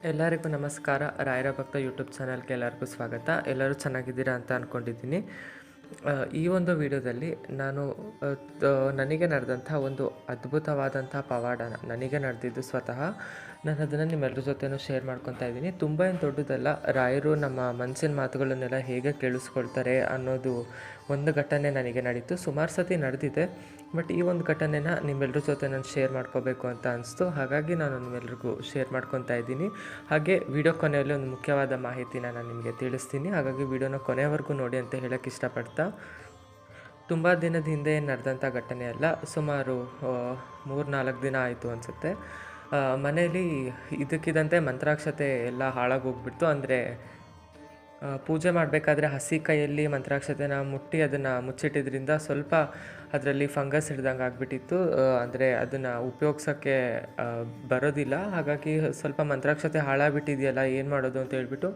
ಎಲ್ಲರಿಗೂ ನಮಸ್ಕಾರ. ರಾಯರ ಭಕ್ತ ಯೂಟ್ಯೂಬ್ ಚಾನಲ್ಗೆ ಎಲ್ಲರಿಗೂ ಸ್ವಾಗತ. ಎಲ್ಲರೂ ಚೆನ್ನಾಗಿದ್ದೀರಾ ಅಂತ ಅಂದ್ಕೊಂಡಿದ್ದೀನಿ ಈ ಒಂದು ವಿಡಿಯೋದಲ್ಲಿ ನಾನು ನನಗೆ ನಡೆದಂಥ ಒಂದು ಅದ್ಭುತವಾದಂಥ ಪವಾಡನ, ನನಗೆ ನಡೆದಿದ್ದು ಸ್ವತಃ ನಾನು ಅದನ್ನು ನಿಮ್ಮೆಲ್ಲರ ಜೊತೆನೂ ಶೇರ್ ಮಾಡ್ಕೊತಾ ಇದ್ದೀನಿ. ತುಂಬ ಏನು ದೊಡ್ಡದಲ್ಲ, ರಾಯರು ನಮ್ಮ ಮನಸ್ಸಿನ ಮಾತುಗಳನ್ನೆಲ್ಲ ಹೇಗೆ ಕೇಳಿಸ್ಕೊಳ್ತಾರೆ ಅನ್ನೋದು ಒಂದು ಘಟನೆ ನನಗೆ ನಡೀತು. ಸುಮಾರು ಸತಿ ನಡೆದಿದೆ, ಬಟ್ ಈ ಒಂದು ಘಟನೆನ ನಿಮ್ಮೆಲ್ಲರ ಜೊತೆ ನಾನು ಶೇರ್ ಮಾಡ್ಕೋಬೇಕು ಅಂತ ಅನಿಸ್ತು. ಹಾಗಾಗಿ ನಾನು ನಿಮ್ಮೆಲ್ರಿಗೂ ಶೇರ್ ಮಾಡ್ಕೊತಾ ಇದ್ದೀನಿ. ಹಾಗೆ ವಿಡಿಯೋ ಕೊನೆಯಲ್ಲಿ ಒಂದು ಮುಖ್ಯವಾದ ಮಾಹಿತಿನ ನಾನು ನಿಮಗೆ ತಿಳಿಸ್ತೀನಿ. ಹಾಗಾಗಿ ವಿಡಿಯೋನ ಕೊನೆವರೆಗೂ ನೋಡಿ ಅಂತ ಹೇಳೋಕ್ಕೆ ಇಷ್ಟಪಡ್ತಾ. ತುಂಬ ದಿನದ ಹಿಂದೆ ನಡೆದಂಥ ಘಟನೆ ಅಲ್ಲ, ಸುಮಾರು ಮೂರು ನಾಲ್ಕು ದಿನ ಆಯಿತು ಅನಿಸುತ್ತೆ. ಮನೆಯಲ್ಲಿ ಇದಕ್ಕಿದಂತೆ ಮಂತ್ರಾಕ್ಷತೆ ಎಲ್ಲ ಹಾಳಾಗೋಗ್ಬಿಡ್ತು. ಅಂದರೆ ಪೂಜೆ ಮಾಡಬೇಕಾದ್ರೆ ಹಸಿ ಕೈಯಲ್ಲಿ ಮಂತ್ರಾಕ್ಷತೆನ ಮುಟ್ಟಿ ಅದನ್ನು ಮುಚ್ಚಿಟ್ಟಿದ್ರಿಂದ ಸ್ವಲ್ಪ ಅದರಲ್ಲಿ ಫಂಗಸ್ ಹಿಡ್ದಂಗೆ ಆಗಿಬಿಟ್ಟಿತ್ತು. ಅಂದರೆ ಅದನ್ನು ಉಪಯೋಗ್ಸೋಕ್ಕೆ ಬರೋದಿಲ್ಲ. ಹಾಗಾಗಿ ಸ್ವಲ್ಪ ಮಂತ್ರಾಕ್ಷತೆ ಹಾಳಾಗ್ಬಿಟ್ಟಿದೆಯಲ್ಲ, ಏನು ಮಾಡೋದು ಅಂತ ಹೇಳ್ಬಿಟ್ಟು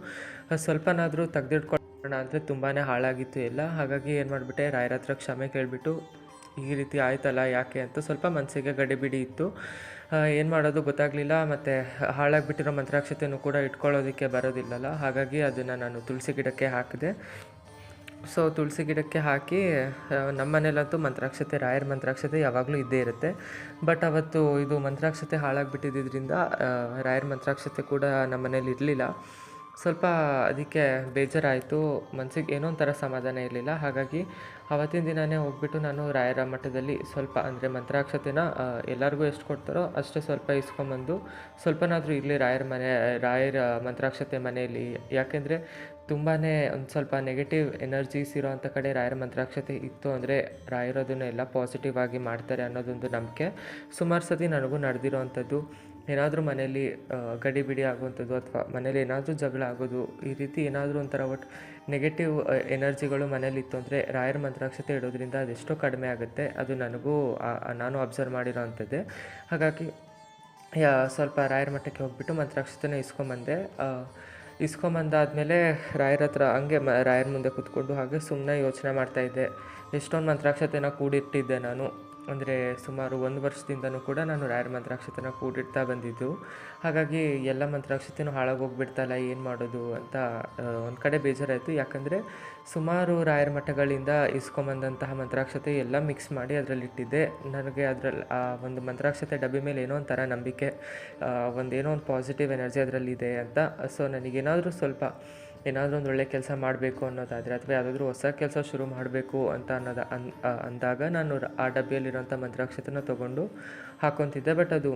ಸ್ವಲ್ಪನಾದರೂ ತೆಗೆದಿಟ್ಕೊಳ್ಳೋಣ ಅಂದರೆ ತುಂಬಾ ಹಾಳಾಗಿತ್ತು ಎಲ್ಲ. ಹಾಗಾಗಿ ಏನು ಮಾಡಿಬಿಟ್ಟೆ, ರಾಯರ ಹತ್ರ ಕ್ಷಮೆ ಕೇಳಿಬಿಟ್ಟು, ಈ ರೀತಿ ಆಯ್ತಲ್ಲ ಯಾಕೆ ಅಂತ ಸ್ವಲ್ಪ ಮನಸ್ಸಿಗೆ ಗಡಿಬಿಡಿ ಇತ್ತು. ಏನು ಮಾಡೋದು ಗೊತ್ತಾಗಲಿಲ್ಲ, ಮತ್ತು ಹಾಳಾಗಿಬಿಟ್ಟಿರೋ ಮಂತ್ರಾಕ್ಷತೆಯನ್ನು ಕೂಡ ಇಟ್ಕೊಳ್ಳೋದಕ್ಕೆ ಬರೋದಿಲ್ಲಲ್ಲ, ಹಾಗಾಗಿ ಅದನ್ನು ನಾನು ತುಳಸಿ ಗಿಡಕ್ಕೆ ಹಾಕಿದೆ. ಸೊ ತುಳಸಿ ಗಿಡಕ್ಕೆ ಹಾಕಿ ನಮ್ಮನೇಲಂತೂ ನಮ್ಮ ಮನೇಲಂತೂ ಮಂತ್ರಾಕ್ಷತೆ, ರಾಯರ ಮಂತ್ರಾಕ್ಷತೆ ಯಾವಾಗಲೂ ಇದ್ದೇ ಇರುತ್ತೆ. ಬಟ್ ಅವತ್ತು ಇದು ಮಂತ್ರಾಕ್ಷತೆ ಹಾಳಾಗಿಬಿಟ್ಟಿದ್ದರಿಂದ ರಾಯರ ಮಂತ್ರಾಕ್ಷತೆ ಕೂಡ ನಮ್ಮ ಮನೇಲಿ ಇರಲಿಲ್ಲ. ಸ್ವಲ್ಪ ಅದಕ್ಕೆ ಬೇಜಾರಾಯಿತು. ಮನಸ್ಸಿಗೆ ಏನೋ ಒಂಥರ ಸಮಾಧಾನ ಇರಲಿಲ್ಲ. ಹಾಗಾಗಿ ಆವತ್ತಿನ ದಿನವೇ ಹೋಗ್ಬಿಟ್ಟು ನಾನು ರಾಯರ ಮಠದಲ್ಲಿ ಸ್ವಲ್ಪ ಅಂದರೆ ಮಂತ್ರಾಕ್ಷತೆನ ಎಲ್ಲರಿಗೂ ಎಷ್ಟು ಕೊಡ್ತಾರೋ ಅಷ್ಟೇ ಸ್ವಲ್ಪ ಇಸ್ಕೊಂಬಂದು ಸ್ವಲ್ಪನಾದರೂ ಇರಲಿ ರಾಯರ ಮನೆ, ರಾಯರ ಮಂತ್ರಾಕ್ಷತೆ ಮನೆಯಲ್ಲಿ. ಯಾಕೆಂದರೆ ತುಂಬಾ ಒಂದು ಸ್ವಲ್ಪ ನೆಗೆಟಿವ್ ಎನರ್ಜೀಸ್ ಇರೋವಂಥ ಕಡೆ ರಾಯರ ಮಂತ್ರಾಕ್ಷತೆ ಇತ್ತು ಅಂದರೆ ರಾಯರೋದನ್ನು ಎಲ್ಲ ಪಾಸಿಟಿವ್ ಆಗಿ ಮಾಡ್ತಾರೆ ಅನ್ನೋದೊಂದು ನಂಬಿಕೆ. ಸುಮಾರು ಸತಿ ನನಗೂ ನಡೆದಿರೋವಂಥದ್ದು ಏನಾದರೂ ಮನೇಲಿ ಗಡಿಬಿಡಿ ಆಗುವಂಥದ್ದು ಅಥವಾ ಮನೇಲಿ ಏನಾದರೂ ಜಗಳ ಆಗೋದು, ಈ ರೀತಿ ಏನಾದರೂ ಒಂಥರ ಒಟ್ಟು ನೆಗೆಟಿವ್ ಎನರ್ಜಿಗಳು ಮನೇಲಿ ಇತ್ತು ಅಂದರೆ ರಾಯರ ಮಂತ್ರಾಕ್ಷತೆ ಇಡೋದ್ರಿಂದ ಅದೆಷ್ಟೋ ಕಡಿಮೆ ಆಗುತ್ತೆ. ಅದು ನನಗೂ ನಾನು ಅಬ್ಸರ್ವ್ ಮಾಡಿರೋ ಅಂಥದ್ದೇ ಹಾಗಾಗಿ ಸ್ವಲ್ಪ ರಾಯರ ಮಟ್ಟಕ್ಕೆ ಹೋಗ್ಬಿಟ್ಟು ಮಂತ್ರಾಕ್ಷತೆನ ಇಸ್ಕೊಂಬಂದೆ. ಇಸ್ಕೊಂಬಂದಾದ್ಮೇಲೆ ರಾಯರ ಹತ್ರ ಹಂಗೆ ಮ, ರಾಯರ ಮುಂದೆ ಕೂತ್ಕೊಂಡು ಹಾಗೆ ಸುಮ್ಮನೆ ಯೋಚನೆ ಮಾಡ್ತಾಯಿದ್ದೆ ಎಷ್ಟೊಂದು ಮಂತ್ರಾಕ್ಷತೆನ ಕೂಡಿಟ್ಟಿದ್ದೆ ನಾನು. ಅಂದರೆ ಸುಮಾರು ಒಂದು ವರ್ಷದಿಂದನೂ ಕೂಡ ನಾನು ರಾಯರ ಮಂತ್ರಾಕ್ಷತೆನ ಕೂಡಿಡ್ತಾ ಬಂದಿದ್ದು. ಹಾಗಾಗಿ ಎಲ್ಲ ಮಂತ್ರಾಕ್ಷತೆನೂ ಹಾಳಾಗೋಗ್ಬಿಡ್ತಲ್ಲ, ಏನು ಮಾಡೋದು ಅಂತ ಒಂದು ಕಡೆ ಬೇಜಾರಾಯಿತು. ಯಾಕಂದರೆ ಸುಮಾರು ರಾಯರ ಮಠಗಳಿಂದ ಇಸ್ಕೊಂಬಂದಂತಹ ಮಂತ್ರಾಕ್ಷತೆ ಎಲ್ಲ ಮಿಕ್ಸ್ ಮಾಡಿ ಅದರಲ್ಲಿಟ್ಟಿದ್ದೆ. ನನಗೆ ಅದರಲ್ಲಿ ಆ, ಒಂದು ಮಂತ್ರಾಕ್ಷತೆ ಡಬ್ಬಿ ಮೇಲೆ ಏನೋ ಒಂಥರ ನಂಬಿಕೆ ಒಂದೇನೋ ಒಂದು ಪಾಸಿಟಿವ್ ಎನರ್ಜಿ ಅದರಲ್ಲಿದೆ ಅಂತ. ಸೊ ನನಗೇನಾದರೂ ಸ್ವಲ್ಪ ಏನಾದರೂ ಒಂದು ಒಳ್ಳೆ ಕೆಲಸ ಮಾಡಬೇಕು ಅನ್ನೋದಾದರೆ ಅಥವಾ ಯಾವುದಾದ್ರೂ ಹೊಸ ಕೆಲಸ ಶುರು ಮಾಡಬೇಕು ಅಂತ ಅನ್ನೋದು ಅನ್ ಅಂದಾಗ ನಾನು ಆ ಡಬ್ಬಿಯಲ್ಲಿರೋಂಥ ಮಂತ್ರಾಕ್ಷತೆನ ತೊಗೊಂಡು ಹಾಕೊತಿದ್ದೆ. ಬಟ್ ಅದು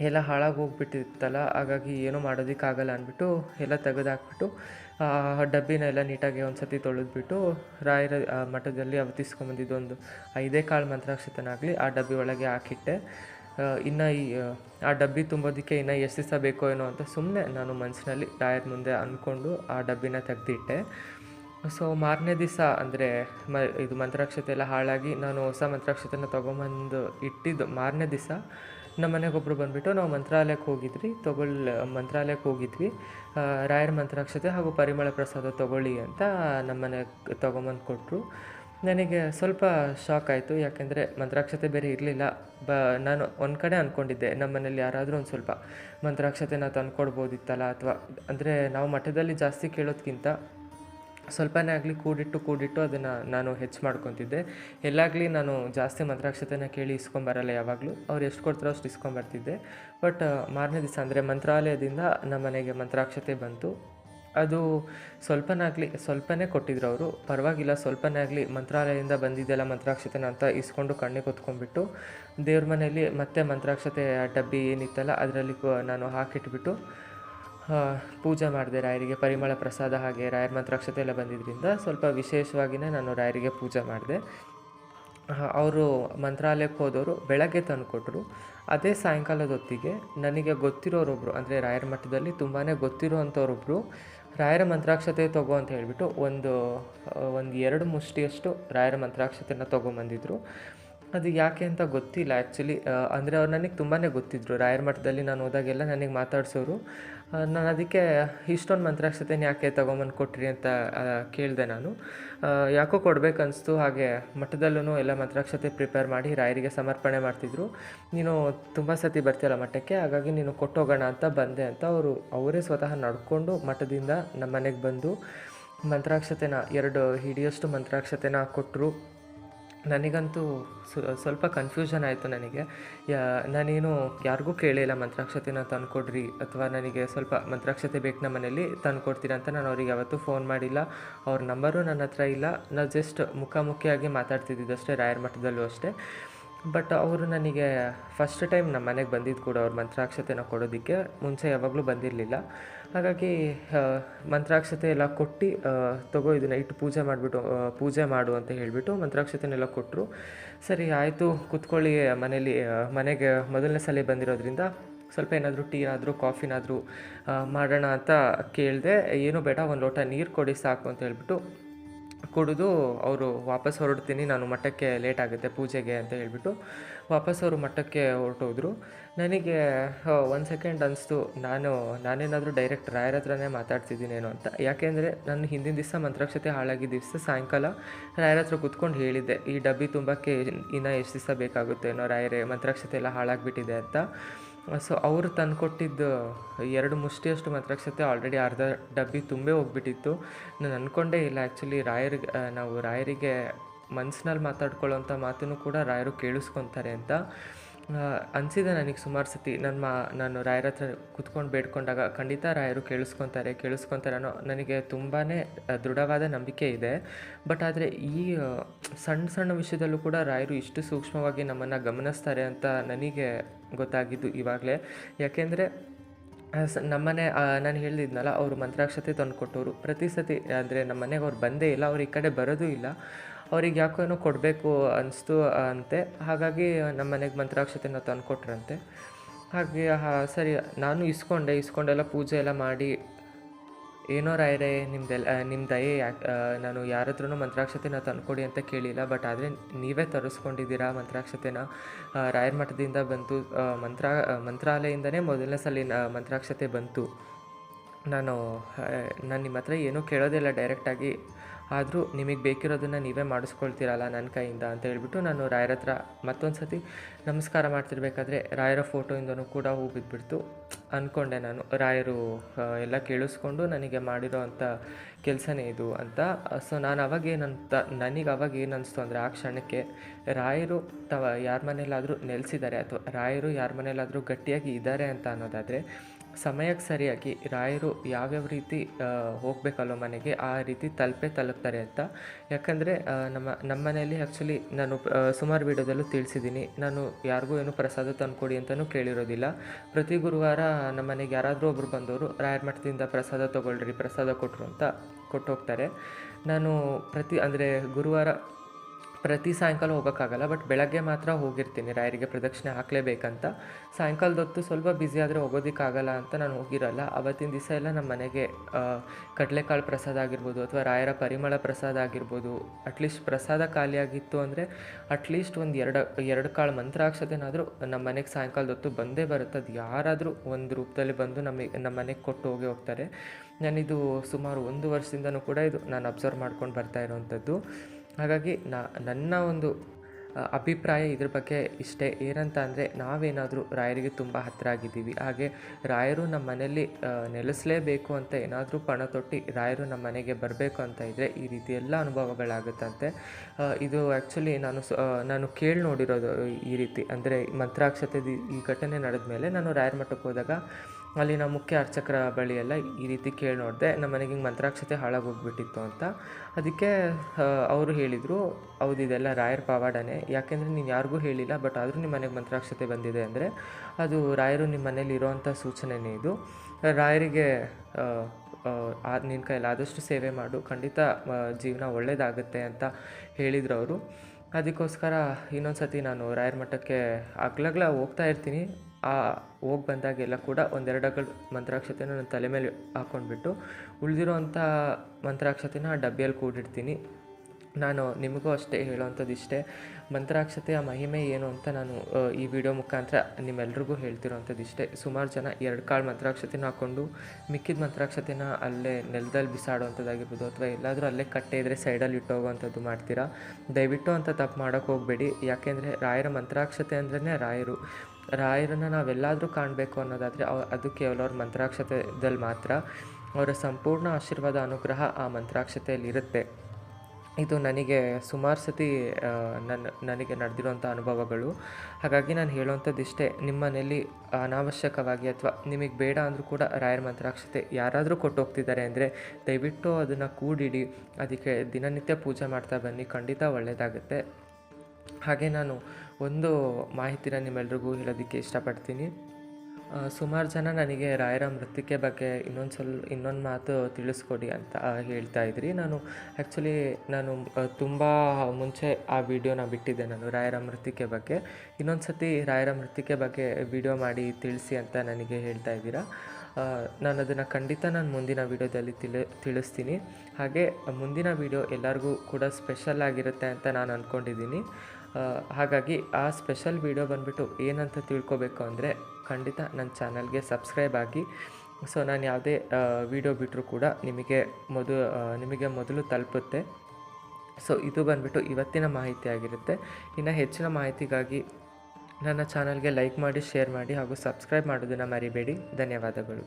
ಎಲ್ಲ ಹಾಳಾಗಿ ಹೋಗ್ಬಿಟ್ಟಿತ್ತಲ್ಲ ಹಾಗಾಗಿ ಏನೂ ಮಾಡೋದಕ್ಕಾಗಲ್ಲ ಅಂದ್ಬಿಟ್ಟು ಎಲ್ಲ ತೆಗೆದಾಕ್ಬಿಟ್ಟು ಡಬ್ಬಿನ ಎಲ್ಲ ನೀಟಾಗಿ ಒಂದು ಸತಿ ತೊಳೆದ್ಬಿಟ್ಟು ರಾಯರ ಮಠದಲ್ಲಿ ಅವತಿಸ್ಕೊಂಬಂದಿದ್ದು ಒಂದು ಐದೇ ಕಾಳು ಮಂತ್ರಾಕ್ಷತನಾಗಲಿ ಆ ಡಬ್ಬಿ ಒಳಗೆ ಹಾಕಿಟ್ಟೆ. ಇನ್ನು ಈ ಆ, ಡಬ್ಬಿ ತುಂಬೋದಕ್ಕೆ ಇನ್ನು ಎಷ್ಟು ದಿವಸ ಬೇಕೋ ಏನೋ ಅಂತ ಸುಮ್ಮನೆ ನಾನು ಮನಸ್ಸಿನಲ್ಲಿ ರಾಯರ ಮುಂದೆ ಅಂದ್ಕೊಂಡು ಆ ಡಬ್ಬಿನ ತೆಗೆದಿಟ್ಟೆ. ಸೊ ಮಾರನೇ ದಿವಸ ಅಂದರೆ ಮ ಇದು ಮಂತ್ರಾಕ್ಷತೆ ಎಲ್ಲ ಹಾಳಾಗಿ ನಾನು ಹೊಸ ಮಂತ್ರಾಕ್ಷತೆನ ತೊಗೊಂಬಂದು ಇಟ್ಟಿದ್ದು ಮಾರನೇ ದಿವಸ. ನಮ್ಮ ಮನೆಗೊಬ್ಬರು ಬಂದುಬಿಟ್ಟು ನಾವು ಮಂತ್ರಾಲಯಕ್ಕೆ ಹೋಗಿದ್ವಿ ತೊಗೊಳ್ ಮಂತ್ರಾಲಯಕ್ಕೆ ಹೋಗಿದ್ವಿ. ರಾಯರ ಮಂತ್ರಾಕ್ಷತೆ ಹಾಗೂ ಪರಿಮಳ ಪ್ರಸಾದ ತೊಗೊಳ್ಳಿ ಅಂತ ನಮ್ಮ ಮನೆಗೆ ತೊಗೊಂಬಂದು ಕೊಟ್ಟರು ನನಗೆ ಸ್ವಲ್ಪ ಶಾಕ್ ಆಯಿತು. ಯಾಕೆಂದರೆ ಮಂತ್ರಾಕ್ಷತೆ ಬೇರೆ ಇರಲಿಲ್ಲ. ಬ, ನಾನು ಒಂದು ಕಡೆ ಅಂದ್ಕೊಂಡಿದ್ದೆ ನಮ್ಮ ಮನೇಲಿ ಯಾರಾದರೂ ಒಂದು ಸ್ವಲ್ಪ ಮಂತ್ರಾಕ್ಷತೆನ ತಂದ್ಕೊಡ್ಬೋದಿತ್ತಲ್ಲ ಅಥವಾ, ಅಂದರೆ ನಾವು ಮಠದಲ್ಲಿ ಜಾಸ್ತಿ ಕೇಳೋದಕ್ಕಿಂತ ಸ್ವಲ್ಪನೇ ಆಗಲಿ ಕೂಡಿಟ್ಟು ಕೂಡಿಟ್ಟು ಅದನ್ನು ನಾನು ಹೆಚ್ಚು ಮಾಡ್ಕೊತಿದ್ದೆ. ಎಲ್ಲಾಗಲಿ ನಾನು ಜಾಸ್ತಿ ಮಂತ್ರಾಕ್ಷತೆನ ಕೇಳಿ ಇಸ್ಕೊಂಬರಲ್ಲ ಯಾವಾಗಲೂ. ಅವ್ರು ಎಷ್ಟು ಕೊಡ್ತಾರೋ ಅಷ್ಟು ಇಸ್ಕೊಂಬರ್ತಿದ್ದೆ ಬಟ್, ಮಾರನೇ ದಿವಸ, ಅಂದರೆ ಮಂತ್ರಾಲಯದಿಂದ ನಮ್ಮ ಮನೆಗೆ ಮಂತ್ರಾಕ್ಷತೆ ಬಂತು. ಅದು ಸ್ವಲ್ಪನಾಗಲಿ, ಸ್ವಲ್ಪನೇ ಕೊಟ್ಟಿದ್ರು ಅವರು. ಪರವಾಗಿಲ್ಲ ಸ್ವಲ್ಪನೇ ಆಗಲಿ ಮಂತ್ರಾಲಯದಿಂದ ಬಂದಿದ್ದೆಲ್ಲ ಮಂತ್ರಾಕ್ಷತೆನ ಅಂತ ಇಸ್ಕೊಂಡು ಕಣ್ಣಿಗೆ ಹೊತ್ಕೊಂಡ್ಬಿಟ್ಟು ದೇವ್ರ ಮನೆಯಲ್ಲಿ ಮತ್ತೆ ಮಂತ್ರಾಕ್ಷತೆ ಡಬ್ಬಿ ಏನಿತ್ತಲ್ಲ ಅದರಲ್ಲಿ ನಾನು ಹಾಕಿಟ್ಬಿಟ್ಟು ಪೂಜೆ ಮಾಡಿದೆ ರಾಯರಿಗೆ ಪರಿಮಳ ಪ್ರಸಾದ ಹಾಗೆ ರಾಯರ ಮಂತ್ರಾಕ್ಷತೆ ಎಲ್ಲ ಬಂದಿದ್ದರಿಂದ ಸ್ವಲ್ಪ ವಿಶೇಷವಾಗಿಯೇ ನಾನು ರಾಯರಿಗೆ ಪೂಜೆ ಮಾಡಿದೆ. ಅವರು ಮಂತ್ರಾಲಯಕ್ಕೆ ಹೋದವರು ಬೆಳಗ್ಗೆ ತಂದುಕೊಟ್ರು ಅದೇ ಸಾಯಂಕಾಲದ ಹೊತ್ತಿಗೆ ನನಗೆ ಗೊತ್ತಿರೋರೊಬ್ಬರು ಅಂದರೆ ರಾಯರ ಮಠದಲ್ಲಿ ತುಂಬಾ ಗೊತ್ತಿರೋವಂಥವ್ರೊಬ್ಬರು ರಾಯರ ಮಂತ್ರಾಕ್ಷತೆ ತಗೋ ಅಂತ ಹೇಳಿಬಿಟ್ಟು ಒಂದು ಒಂದು ಎರಡು ಮುಷ್ಟಿಯಷ್ಟು ರಾಯರ ಮಂತ್ರಾಕ್ಷತೆನ ತೊಗೊಂಬಂದಿದ್ರು. ಅದು ಯಾಕೆ ಅಂತ ಗೊತ್ತಿಲ್ಲ ಆ್ಯಕ್ಚುಲಿ. ಅಂದರೆ ಅವ್ರು ನನಗೆ ತುಂಬಾ ಗೊತ್ತಿದ್ದರು ರಾಯರ ಮಠದಲ್ಲಿ ನಾನು ಹೋದಾಗೆಲ್ಲ ನನಗೆ ಮಾತಾಡ್ಸೋರು. ನಾನು ಅದಕ್ಕೆ ಇಷ್ಟೊಂದು ಮಂತ್ರಾಕ್ಷತೆನ ಯಾಕೆ ತೊಗೊಂಬಂದು ಕೊಟ್ರಿ ಅಂತ ಕೇಳಿದೆ ನಾನು. ಯಾಕೋ ಕೊಡಬೇಕನ್ನಿಸ್ತು ಹಾಗೆ ಮಠದಲ್ಲೂ ಎಲ್ಲ ಮಂತ್ರಾಕ್ಷತೆ ಪ್ರಿಪೇರ್ ಮಾಡಿ ರಾಯರಿಗೆ ಸಮರ್ಪಣೆ ಮಾಡ್ತಿದ್ರು. ನೀನು ತುಂಬ ಸತಿ ಬರ್ತೀಯಲ್ಲ ಮಠಕ್ಕೆ, ಹಾಗಾಗಿ ನೀನು ಕೊಟ್ಟೋಗೋಣ ಅಂತ ಬಂದೆ ಅಂತ ಅವರು, ಅವರೇ ಸ್ವತಃ ನಡ್ಕೊಂಡು ಮಠದಿಂದ ನಮ್ಮ ಮನೆಗೆ ಬಂದು ಮಂತ್ರಾಕ್ಷತೆನ, ಎರಡು ಹಿಡಿಯಷ್ಟು ಮಂತ್ರಾಕ್ಷತೆನ ಕೊಟ್ಟರು ನನಗಂತೂ ಸ್ವಲ್ಪ ಕನ್ಫ್ಯೂಷನ್ ಆಯಿತು ನನಗೆ. ಯಾ, ನಾನೇನು ಯಾರಿಗೂ ಕೇಳಿಲ್ಲ ಮಂತ್ರಾಕ್ಷತೆನ ತಂದುಕೊಡ್ರಿ ಅಥವಾ ನನಗೆ ಸ್ವಲ್ಪ ಮಂತ್ರಾಕ್ಷತೆ ಬೇಕು ನಮ್ಮ ಮನೇಲಿ ತಂದುಕೊಡ್ತೀರಾ ಅಂತ ನಾನು ಅವ್ರಿಗೆ ಯಾವತ್ತೂ ಫೋನ್ ಮಾಡಿಲ್ಲ. ಅವ್ರ ನಂಬರು ನನ್ನ ಹತ್ರ ಇಲ್ಲ. ನಾನು ಜಸ್ಟ್ ಮುಖಾಮುಖಿಯಾಗಿ ಮಾತಾಡ್ತಿದ್ದಿದ್ದಷ್ಟೇ ರಾಯರ್ ಮಠದಲ್ಲೂ ಅಷ್ಟೇ. ಬಟ್ ಅವರು ನನಗೆ ಫಸ್ಟ್ ಟೈಮ್ ನಮ್ಮ ಮನೆಗೆ ಬಂದಿದ್ದು ಕೂಡ ಅವ್ರು ಮಂತ್ರಾಕ್ಷತೆನ ಕೊಡೋದಕ್ಕೆ ಮುಂಚೆ ಯಾವಾಗಲೂ ಬಂದಿರಲಿಲ್ಲ. ಹಾಗಾಗಿ ಮಂತ್ರಾಕ್ಷತೆ ಎಲ್ಲ ಕೊಟ್ಟು ತಗೋ ಇದನ್ನ ಇಟ್ಟು ಪೂಜೆ ಮಾಡಿಬಿಟ್ಟು ಪೂಜೆ ಮಾಡು ಅಂತ ಹೇಳಿಬಿಟ್ಟು ಮಂತ್ರಾಕ್ಷತೆನೆಲ್ಲ ಕೊಟ್ಟರು ಸರಿ, ಆಯಿತು, ಕುತ್ಕೊಳ್ಳಿ ಮನೇಲಿ ಮನೆಗೆ ಮೊದಲನೇ ಸಲ ಬಂದಿರೋದ್ರಿಂದ ಸ್ವಲ್ಪ ಏನಾದರೂ ಟೀ ಆದರೂ, ಕಾಫಿನಾದರೂ ಮಾಡೋಣ ಅಂತ ಕೇಳಿದೆ, ಏನೂ ಬೇಡ, ಒಂದು ಲೋಟ ನೀರು ಕೊಡಿ ಸಾಕು ಅಂತ ಹೇಳ್ಬಿಟ್ಟು ಕುಡಿದು ಅವರು ವಾಪಸ್ ಹೊರಡ್ತೀನಿ, ನಾನು ಮಠಕ್ಕೆ ಲೇಟ್ ಆಗುತ್ತೆ, ಪೂಜೆಗೆ ಅಂತ ಹೇಳಿಬಿಟ್ಟು ವಾಪಸ್ ಅವರು ಮಠಕ್ಕೆ ಹೊರಟೋದ್ರು. ನನಗೆ ಒಂದು ಸೆಕೆಂಡ್ ಅನಿಸ್ತು, ನಾನು, ನಾನೇನಾದರೂ ಡೈರೆಕ್ಟ್ ರಾಯರ ಹತ್ರನೇ ಮಾತಾಡ್ತಿದ್ದೀನೇನೋ ಅಂತ. ಯಾಕೆಂದರೆ ನಾನು ಹಿಂದಿನ ದಿವಸ ಮಂತ್ರಾಕ್ಷತೆ ಹಾಳಾಗಿದ್ದ ದಿವಸ ಸಾಯಂಕಾಲ ರಾಯರ ಹತ್ರ ಕೂತ್ಕೊಂಡು ಹೇಳಿದ್ದೆ, ಈ ಡಬ್ಬಿ ತುಂಬಕ್ಕೆ ಇನ್ನೂ ಎಷ್ಟು ದಿವಸ ಬೇಕಾಗುತ್ತೇನೋ ರಾಯರೇ, ಮಂತ್ರಾಕ್ಷತೆ ಎಲ್ಲ ಹಾಳಾಗಿಬಿಟ್ಟಿದೆ ಅಂತ. ಸೊ ಅವರು ತಂದುಕೊಟ್ಟಿದ್ದು ಎರಡು ಮುಷ್ಟಿಯಷ್ಟು ಮಂತ್ರಾಕ್ಷತೆ ಆಲ್ರೆಡಿ ಅರ್ಧ ಡಬ್ಬಿ ತುಂಬೇ ಹೋಗ್ಬಿಟ್ಟಿತ್ತು. ನಾನು ಅಂದ್ಕೊಂಡೇ ಇಲ್ಲ ಆ್ಯಕ್ಚುಲಿ ರಾಯರಿಗೆ ನಾವು ರಾಯರಿಗೆ ಮನ್ಸಿನಲ್ಲಿ ಮಾತಾಡ್ಕೊಳ್ಳೋಂಥ ಮಾತನ್ನು ಕೂಡ ರಾಯರು ಕೇಳಿಸ್ಕೊತಾರೆ ಅಂತ. ಅನಿಸಿದೆ ನನಗೆ ಸುಮಾರು ಸತಿ. ನನ್ನ ಮಾ, ನಾನು ರಾಯರ ಹತ್ರ ಕುತ್ಕೊಂಡು ಬೇಡ್ಕೊಂಡಾಗ ಖಂಡಿತ ರಾಯರು ಕೇಳಿಸ್ಕೊತಾರೆ ಕೇಳಿಸ್ಕೊತಾರೆ ಅನ್ನೋ ನನಗೆ ತುಂಬಾ ದೃಢವಾದ ನಂಬಿಕೆ ಇದೆ. ಬಟ್ ಆದರೆ ಈ ಸಣ್ಣ ಸಣ್ಣ ವಿಷಯದಲ್ಲೂ ಕೂಡ ರಾಯರು ಇಷ್ಟು ಸೂಕ್ಷ್ಮವಾಗಿ ನಮ್ಮನ್ನು ಗಮನಿಸ್ತಾರೆ ಅಂತ ನನಗೆ ಗೊತ್ತಾಗಿದ್ದು ಇವಾಗಲೇ. ಯಾಕೆಂದರೆ ನಮ್ಮನೆ ನಾನು ಹೇಳಿದ್ನಲ್ಲ, ಅವರು ಮಂತ್ರಾಕ್ಷತೆ ತಂದುಕೊಟ್ಟವರು ಪ್ರತಿ ಸತಿ, ಅಂದರೆ ನಮ್ಮ ಮನೆಗೆ ಅವ್ರು ಬಂದೇ ಇಲ್ಲ, ಅವ್ರು ಈ ಕಡೆ ಬರೋದೂ ಇಲ್ಲ. ಅವ್ರಿಗೆ ಯಾಕೋ ಏನೋ ಕೊಡಬೇಕು ಅನಿಸ್ತು ಅಂತೆ. ಹಾಗಾಗಿ ನಮ್ಮ ಮನೆಗೆ ಮಂತ್ರಾಕ್ಷತೆನ ತಂದುಕೊಟ್ರಂತೆ. ಹಾಗೆ ಹಾ ಸರಿ, ನಾನು ಇಸ್ಕೊಂಡೆ, ಇಸ್ಕೊಂಡೆಲ್ಲ ಪೂಜೆ ಎಲ್ಲ ಮಾಡಿ ಏನೋ ರಾಯರೇ ನಿಮ್ದೆಲ್ಲ ನಿಮ್ಮ ದಯೆ ಯಾಕೆ ನಾನು ಯಾರ ಹತ್ರನೂ ಮಂತ್ರಾಕ್ಷತೆನ ತಂದುಕೊಡಿ ಅಂತ ಕೇಳಿಲ್ಲ, ಬಟ್ ಆದರೆ ನೀವೇ ತರಿಸ್ಕೊಂಡಿದ್ದೀರಾ ಮಂತ್ರಾಕ್ಷತೆನ? ರಾಯರ ಮಠದಿಂದ ಬಂತು ಮಂತ್ರ ಮಂತ್ರಾಲಯದಿಂದನೇ ಮೊದಲನೇ ಸಲ ಮಂತ್ರಾಕ್ಷತೆ ಬಂತು. ನಾನು ನಾನು ನಿಮ್ಮ ಹತ್ರ ಏನೂ ಕೇಳೋದಿಲ್ಲ ಡೈರೆಕ್ಟಾಗಿ. ಆದರೂ ನಿಮಗೆ ಬೇಕಿರೋದನ್ನು ನೀವೇ ಮಾಡಿಸ್ಕೊಳ್ತೀರಲ್ಲ ನನ್ನ ಕೈಯಿಂದ ಅಂತ ಹೇಳ್ಬಿಟ್ಟು ನಾನು ರಾಯರ ಹತ್ರ ಮತ್ತೊಂದು ಸತಿ ನಮಸ್ಕಾರ ಮಾಡ್ತಿರ್ಬೇಕಾದ್ರೆ ರಾಯರ ಫೋಟೋಯಿಂದನೂ ಕೂಡ ಹೂ ಬಿದ್ದುಬಿಡ್ತು ಅಂದ್ಕೊಂಡೆ ನಾನು. ರಾಯರು ಎಲ್ಲ ಕೇಳಿಸ್ಕೊಂಡು ನನಗೆ ಮಾಡಿರೋ ಅಂಥ ಕೆಲಸನೇ ಇದು ಅಂತ. ಸೊ ನಾನು ಅವಾಗ ಏನಂತ, ನನಗೆ ಅವಾಗ ಏನು ಅನಿಸ್ತು ಅಂದರೆ ಆ ಕ್ಷಣಕ್ಕೆ ರಾಯರು ತವ, ಯಾರ ಮನೇಲಾದರೂ ನೆಲೆಸಿದ್ದಾರೆ ಅಥವಾ ರಾಯರು ಯಾರ ಮನೇಲಾದರೂ ಗಟ್ಟಿಯಾಗಿ ಇದ್ದಾರೆ ಅಂತ ಅನ್ನೋದಾದರೆ ಸಮಯಕ್ಕೆ ಸರಿಯಾಗಿ ರಾಯರು ಯಾವ್ಯಾವ ರೀತಿ ಹೋಗಬೇಕಲ್ಲೋ ಮನೆಗೆ ಆ ರೀತಿ ತಲುಪೇ ತಲುಪ್ತಾರೆ ಅಂತ. ಯಾಕಂದರೆ ನಮ್ಮ ನಮ್ಮ ಮನೆಯಲ್ಲಿ ಆ್ಯಕ್ಚುಲಿ ನಾನು ಸುಮಾರು ವಿಡಿಯೋದಲ್ಲೂ ತಿಳಿಸಿದ್ದೀನಿ. ನಾನು ಯಾರಿಗೂ ಏನು ಪ್ರಸಾದ ತಂದುಕೊಡಿ ಅಂತಲೂ ಕೇಳಿರೋದಿಲ್ಲ. ಪ್ರತಿ ಗುರುವಾರ ನಮ್ಮ ಮನೆಗೆ ಯಾರಾದರೂ ಒಬ್ರು ಬಂದವರು, ರಾಯರ ಮಠದಿಂದ ಪ್ರಸಾದ ತೊಗೊಳ್ರಿ, ಪ್ರಸಾದ ಕೊಟ್ಟರು ಅಂತ ಕೊಟ್ಟು ಹೋಗ್ತಾರೆ ನಾನು ಪ್ರತಿ, ಅಂದರೆ ಗುರುವಾರ ಪ್ರತಿ ಸಾಯಂಕಾಲ ಹೋಗೋಕ್ಕಾಗಲ್ಲ ಬಟ್ ಬೆಳಗ್ಗೆ ಮಾತ್ರ ಹೋಗಿರ್ತೀನಿ. ರಾಯರಿಗೆ ಪ್ರದಕ್ಷಿಣೆ ಹಾಕಲೇಬೇಕಂತ. ಸಾಯಂಕಾಲದೊತ್ತು ಸ್ವಲ್ಪ ಬ್ಯುಸಿ ಆದರೆ ಹೋಗೋದಕ್ಕಾಗಲ್ಲ ಅಂತ ನಾನು ಹೋಗಿರಲ್ಲ. ಅವತ್ತಿನ ದಿವಸ ಎಲ್ಲ ನಮ್ಮ ಮನೆಗೆ ಕಡಲೆಕಾಳು ಪ್ರಸಾದ ಆಗಿರ್ಬೋದು ಅಥವಾ ರಾಯರ ಪರಿಮಳ ಪ್ರಸಾದ ಆಗಿರ್ಬೋದು. ಅಟ್ಲೀಸ್ಟ್ ಪ್ರಸಾದ ಖಾಲಿಯಾಗಿತ್ತು ಅಂದರೆ ಅಟ್ಲೀಸ್ಟ್ ಒಂದು ಎರಡು ಎರಡು ಕಾಳು ಮಂತ್ರಾಕ್ಷತೆನಾದರೂ ನಮ್ಮ ಮನೆಗೆ ಸಾಯಂಕಾಲದೊತ್ತು ಬಂದೇ ಬರುತ್ತೆ. ಅದು ಯಾರಾದರೂ ಒಂದು ರೂಪದಲ್ಲಿ ಬಂದು ನಮಗೆ ನಮ್ಮ ಮನೆಗೆ ಕೊಟ್ಟು ಹೋಗಿ ಹೋಗ್ತಾರೆ. ನಾನಿದು ಸುಮಾರು ಒಂದು ವರ್ಷದಿಂದನೂ ಕೂಡ ಇದು ನಾನು ಅಬ್ಸರ್ವ್ ಮಾಡ್ಕೊಂಡು ಬರ್ತಾ ಇರೋವಂಥದ್ದು ಹಾಗಾಗಿ ನನ್ನ ಒಂದು ಅಭಿಪ್ರಾಯ ಇದ್ರ ಬಗ್ಗೆ ಇಷ್ಟೇ. ಏನಂತ ಅಂದರೆ, ನಾವೇನಾದರೂ ರಾಯರಿಗೆ ತುಂಬ ಹತ್ತಿರ ಆಗಿದ್ದೀವಿ ಹಾಗೆ ರಾಯರು ನಮ್ಮ ಮನೆಯಲ್ಲಿ ನೆಲೆಸಲೇಬೇಕು ಅಂತ ಏನಾದರೂ ಪಣ ತೊಟ್ಟು ರಾಯರು ನಮ್ಮ ಮನೆಗೆ ಬರಬೇಕು ಅಂತ ಇದ್ದರೆ ಈ ರೀತಿ ಎಲ್ಲ ಅನುಭವಗಳಾಗುತ್ತಂತೆ. ಇದು ಆ್ಯಕ್ಚುಲಿ ನಾನು ನಾನು ಕೇಳಿ ನೋಡಿರೋದು ಈ ರೀತಿ. ಅಂದರೆ ಮಂತ್ರಾಕ್ಷತೆ ಈ ಘಟನೆ ನಡೆದ ಮೇಲೆ ನಾನು ರಾಯರ ಮಠಕ್ಕೆ ಹೋದಾಗ ಅಲ್ಲಿನ ಮುಖ್ಯ ಅರ್ಚಕರ ಬಳಿ ಎಲ್ಲ ಈ ರೀತಿ ಕೇಳಿ ನೋಡಿದೆ, ನಮ್ಮ ಮನೆಗೆ ಹಿಂಗೆ ಮಂತ್ರಾಕ್ಷತೆ ಹಾಳಾಗೋಗ್ಬಿಟ್ಟಿತ್ತು ಅಂತ. ಅದಕ್ಕೆ ಅವರು ಹೇಳಿದರು, ಹೌದು, ಇದೆಲ್ಲ ರಾಯರ ಪವಾಡನೆ. ಯಾಕೆಂದರೆ ನೀನು ಯಾರಿಗೂ ಹೇಳಿಲ್ಲ, ಬಟ್ ಆದರೂ ನಿಮ್ಮ ಮನೆಗೆ ಮಂತ್ರಾಕ್ಷತೆ ಬಂದಿದೆ ಅಂದರೆ ಅದು ರಾಯರು ನಿಮ್ಮ ಮನೇಲಿ ಇರೋವಂಥ ಸೂಚನೆನೇ ಇದು. ರಾಯರಿಗೆ ನಿನ್ನ ಕೈಯಲ್ಲಿ ಆದಷ್ಟು ಸೇವೆ ಮಾಡು, ಖಂಡಿತ ಜೀವನ ಒಳ್ಳೆಯದಾಗುತ್ತೆ ಅಂತ ಹೇಳಿದ್ರು ಅವರು. ಅದಕ್ಕೋಸ್ಕರ ಇನ್ನೊಂದು ಸತಿ ನಾನು ರಾಯರ ಮಠಕ್ಕೆ ಅಗ್ಲಗ್ಲ ಹೋಗ್ತಾ ಇರ್ತೀನಿ. ಆ ಹೋಗಿ ಬಂದಾಗೆಲ್ಲ ಕೂಡ ಒಂದೆರಡು ಮಂತ್ರಾಕ್ಷತೆನ ನನ್ನ ತಲೆ ಮೇಲೆ ಹಾಕ್ಕೊಂಡ್ಬಿಟ್ಟು ಉಳಿದಿರೋವಂಥ ಮಂತ್ರಾಕ್ಷತೆನ ಆ ಡಬ್ಬಿಯಲ್ಲಿ ಕೂಡಿಡ್ತೀನಿ. ನಾನು ನಿಮಗೂ ಅಷ್ಟೇ ಹೇಳೋವಂಥದ್ದು ಇಷ್ಟೇ ಮಂತ್ರಾಕ್ಷತೆಯ ಮಹಿಮೆ ಏನು ಅಂತ ನಾನು ಈ ವಿಡಿಯೋ ಮುಖಾಂತರ ನಿಮ್ಮೆಲ್ರಿಗೂ ಹೇಳ್ತಿರೋವಂಥದ್ದು ಇಷ್ಟೇ ಸುಮಾರು ಜನ ಎರಡು ಕಾಳು ಮಂತ್ರಾಕ್ಷತೆನ ಹಾಕ್ಕೊಂಡು, ಮಿಕ್ಕಿದ ಮಂತ್ರಾಕ್ಷತೆನ ಅಲ್ಲೇ ನೆಲದಲ್ಲಿ ಬಿಸಾಡುವಂಥದ್ದಾಗಿರ್ಬೋದು ಅಥವಾ ಎಲ್ಲಾದರೂ ಅಲ್ಲೇ ಕಟ್ಟೆ ಇದ್ದರೆ ಸೈಡಲ್ಲಿ ಇಟ್ಟೋಗೋವಂಥದ್ದು ಮಾಡ್ತೀರಾ? ದಯವಿಟ್ಟು ಅಂತ ತಪ್ಪು ಮಾಡೋಕ್ಕೆ ಹೋಗಬೇಡಿ. ಯಾಕೆಂದರೆ ರಾಯರ ಮಂತ್ರಾಕ್ಷತೆ ಅಂದ್ರೇ ರಾಯರು. ರಾಯರನ್ನು ನಾವೆಲ್ಲಾದರೂ ಕಾಣಬೇಕು ಅನ್ನೋದಾದರೆ ಅದು ಕೇವಲ ಅವ್ರ ಮಂತ್ರಾಕ್ಷತೆದಲ್ಲಿ ಮಾತ್ರ. ಅವರ ಸಂಪೂರ್ಣ ಆಶೀರ್ವಾದ, ಅನುಗ್ರಹ ಆ ಮಂತ್ರಾಕ್ಷತೆಯಲ್ಲಿ ಇರುತ್ತೆ ಇದು ನನಗೆ ಸುಮಾರು ಸತಿ ನನ್ನ ನನಗೆ ನಡೆದಿರುವಂಥ ಅನುಭವಗಳು. ಹಾಗಾಗಿ ನಾನು ಹೇಳುವಂಥದ್ದು ಇಷ್ಟೇ, ನಿಮ್ಮ ಅನಾವಶ್ಯಕವಾಗಿ ಅಥವಾ ನಿಮಗೆ ಬೇಡ ಅಂದರೂ ಕೂಡ ರಾಯರ ಮಂತ್ರಾಕ್ಷತೆ ಯಾರಾದರೂ ಕೊಟ್ಟು ಹೋಗ್ತಿದ್ದಾರೆ ಅಂದರೆ ದಯವಿಟ್ಟು ಅದನ್ನು ಕೂಡಿಡಿ, ಅದಕ್ಕೆ ದಿನನಿತ್ಯ ಪೂಜೆ ಮಾಡ್ತಾ ಬನ್ನಿ, ಖಂಡಿತ ಒಳ್ಳೆಯದಾಗುತ್ತೆ ಹಾಗೆ ನಾನು ಒಂದು ಮಾಹಿತಿನ ನಿಮ್ಮೆಲ್ರಿಗೂ ಹೇಳೋದಕ್ಕೆ ಇಷ್ಟಪಡ್ತೀನಿ. ಸುಮಾರು ಜನ ನನಗೆ ರಾಯರ ಮೃತ್ಯಕ್ಕೆ ಬಗ್ಗೆ ಇನ್ನೊಂದು ಸಲ, ಇನ್ನೊಂದು ಮಾತು ತಿಳಿಸ್ಕೊಡಿ ಅಂತ ಹೇಳ್ತಾ ಇದ್ರಿ. ನಾನು ಆ್ಯಕ್ಚುಲಿ ನಾನು ತುಂಬ ಮುಂಚೆ ಆ ವಿಡಿಯೋನ ಬಿಟ್ಟಿದ್ದೆ ನಾನು ರಾಯರ ಮೃತ್ಯಕ್ಕೆ ಬಗ್ಗೆ. ಇನ್ನೊಂದು ಸತಿ ರಾಯರ ಮೃತ್ಯಕ್ಕೆ ಬಗ್ಗೆ ವಿಡಿಯೋ ಮಾಡಿ ತಿಳಿಸಿ ಅಂತ ನನಗೆ ಹೇಳ್ತಾ ಇದ್ದೀರಾ. ನಾನು ಅದನ್ನು ಖಂಡಿತ ನಾನು ಮುಂದಿನ ವಿಡಿಯೋದಲ್ಲಿ ತಿಳಿ, ತಿಳಿಸ್ತೀನಿ. ಹಾಗೆ ಮುಂದಿನ ವಿಡಿಯೋ ಎಲ್ಲರಿಗೂ ಕೂಡ ಸ್ಪೆಷಲ್ ಆಗಿರುತ್ತೆ ಅಂತ ನಾನು ಅಂದ್ಕೊಂಡಿದ್ದೀನಿ ಹಾಗಾಗಿ ಆ ಸ್ಪೆಷಲ್ ವೀಡಿಯೋ ಬಂದುಬಿಟ್ಟು ಏನಂತ ತಿಳ್ಕೊಬೇಕು ಅಂದರೆ ಖಂಡಿತ ನನ್ನ ಚಾನಲ್ಗೆ ಸಬ್ಸ್ಕ್ರೈಬ್ ಆಗಿ. ಸೊ ನಾನು ಯಾವುದೇ ವೀಡಿಯೋ ಬಿಟ್ಟರೂ ಕೂಡ ನಿಮಗೆ ಮೊದ ನಿಮಗೆ ಮೊದಲು ತಲುಪುತ್ತೆ. ಸೊ ಇದು ಬಂದುಬಿಟ್ಟು ಇವತ್ತಿನ ಮಾಹಿತಿ ಆಗಿರುತ್ತೆ. ಇನ್ನು ಹೆಚ್ಚಿನ ಮಾಹಿತಿಗಾಗಿ ನನ್ನ ಚಾನಲ್ಗೆ ಲೈಕ್ ಮಾಡಿ ಶೇರ್ ಮಾಡಿ ಹಾಗೂ ಸಬ್ಸ್ಕ್ರೈಬ್ ಮಾಡೋದನ್ನು ಮರಿಬೇಡಿ. ಧನ್ಯವಾದಗಳು.